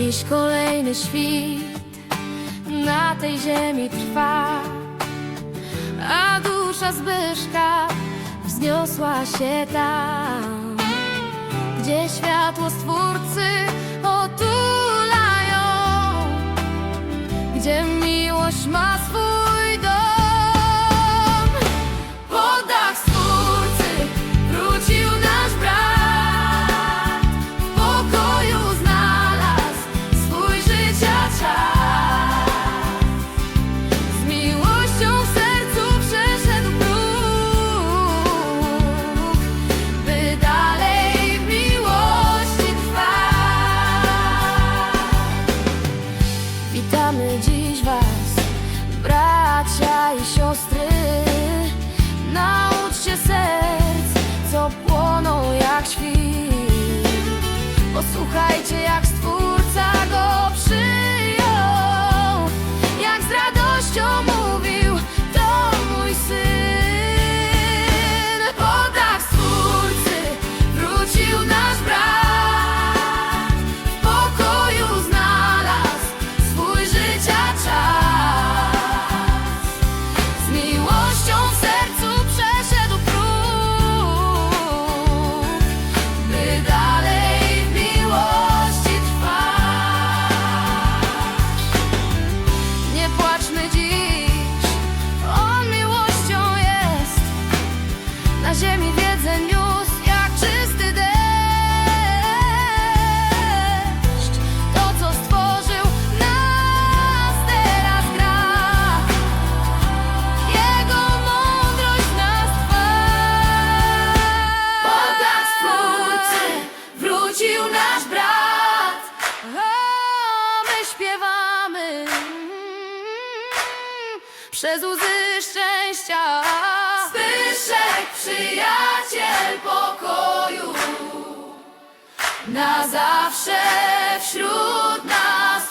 Dziś kolejny świt na tej ziemi trwa, a dusza Zbyszka wzniosła się tam, gdzie światło Stwórcy otulają, gdzie miłość ma śpiewamy przez łzy szczęścia. Zbyszek, przyjaciel pokoju, na zawsze wśród nas.